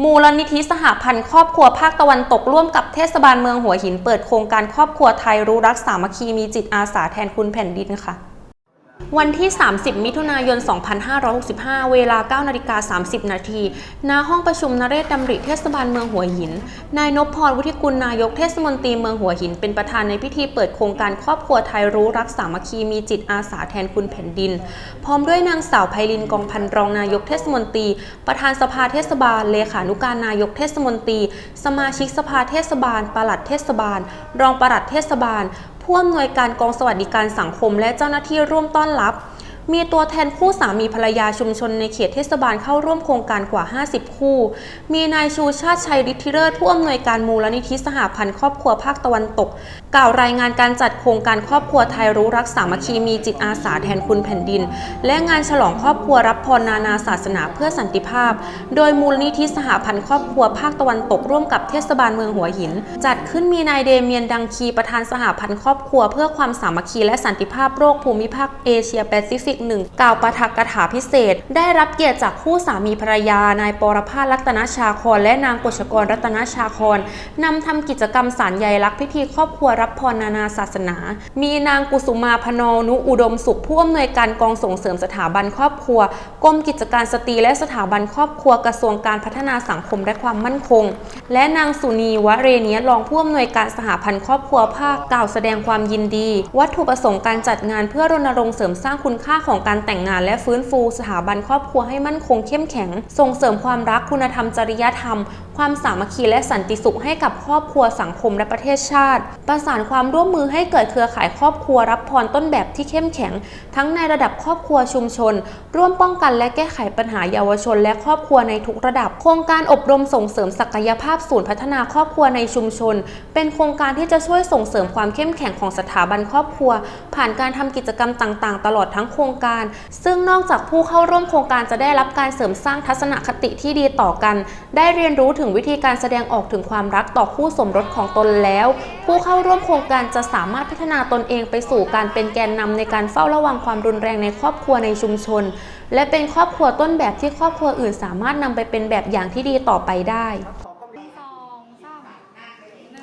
มูลนิธิสหพันธ์ครอบครัวภาคตะวันตกร่วมกับเทศบาลเมืองหัวหินเปิดโครงการครอบครัวไทยรู้รักสามัคคีมีจิตอาสาแทนคุณแผ่นดินค่ะ วันที่ 30 มิถุนายน 2565 เวลา 9นาฬิกา30 นาทีณห้องประชุมนเรศดำริเทศบาลเมืองหัวหิน นายนพพรวุฒิกุลนายกเทศมนตรีเมืองหัวหิน เป็นประธานในพิธีเปิดโครงการครอบครัวไทยรู้รักสามัคคีมีจิตอาสาแทนคุณแผ่นดิน พร้อมด้วยนางสาวไพลินกองพันรองนายกเทศมนตรี ประธานสภาเทศบาล เลขานุการนายกเทศมนตรี สมาชิกสภาเทศบาล ปลัดเทศบาล รองปลัดเทศบาล ผู้อำนวยการกองสวัสดิการสังคมและเจ้าหน้าที่ร่วมต้อนรับ มีตัวแทนคู่สามีภรรยาชุมชนในเขตเทศบาลเข้าร่วมโครงการกว่า 50 คู่ มีนายชูชาติชัยฤทธิเลิศผู้อำนวยการมูลนิธิสหพันธ์ครอบครัวภาคตะวันตก กล่าวรายงานการจัดโครงการครอบครัวไทยรู้รักสามัคคีมีจิตอาสาแทนคุณแผ่นดิน และงานฉลองครอบครัวรับพรนานาศาสนาเพื่อสันติภาพ โดยมูลนิธิสหพันธ์ครอบครัวภาคตะวันตกร่วมกับเทศบาลเมืองหัวหิน จัดขึ้นมีนายเดเมียนดังคีประธานสหพันธ์ครอบครัว เพื่อความสามัคคีและสันติภาพโรคภูมิภาคเอเชียแปซิฟิกหนึ่งกล่าวปาฐกถาพิเศษ ได้รับเกียรติจากคู่สามีภรรยานายปรภาสรัตนชาคร และนางกฤษกรรัตนชาครนำทำกิจกรรมสารใยรักพิธีครอบครัวรับพรนานาศาสนา มีนางกุสุมาพนนุอุดมสุขผู้อำนวยการกองส่งเสริมสถาบันครอบครัวกรมกิจการสตรีและสถาบันครอบครัวกระทรวงการพัฒนาสังคมและความมั่นคง และนางสุนีวะเรเนียรองผู้อำนวยการสหพันธ์ครอบครัวภาคกล่าวแสดงความยินดี วัตถุประสงค์การจัดงานเพื่อรณรงค์เสริมสร้างคุณค่าของการแต่งงานและฟื้นฟูสถาบันครอบครัวให้มั่นคงเข้มแข็ง ส่งเสริมความรักคุณธรรมจริยธรรม ความสามัคคีและสันติสุขให้กับครอบครัวสังคมและประเทศชาติ ประสานความร่วมมือให้เกิดเครือข่ายครอบครัวรับพรต้นแบบที่เข้มแข็ง ทั้งในระดับครอบครัวชุมชน ร่วมป้องกันและแก้ไขปัญหาเยาวชน และครอบครัวในทุกระดับ โครงการอบรมส่งเสริมศักยภาพศูนย์พัฒนาครอบครัวในชุมชน เป็นโครงการที่จะช่วยส่งเสริมความเข้มแข็งของสถาบันครอบครัว ผ่านการทำกิจกรรมต่าง ๆ ตลอดทั้งโครงการ ซึ่งนอกจากผู้เข้าร่วมโครงการจะได้รับการเสริมสร้างทัศนคติที่ดีต่อกัน ได้เรียนรู้ถึงวิธีการแสดงออกถึงความรักต่อคู่สมรสของตนแล้ว ผู้เข้าร่วมโครงการจะสามารถพัฒนาตนเองไปสู่การเป็นแกนนำในการเฝ้าระวังความรุนแรงในครอบครัวในชุมชน และเป็นครอบครัวต้นแบบที่ครอบครัวอื่นสามารถนำไปเป็นแบบอย่างที่ดีต่อไปได้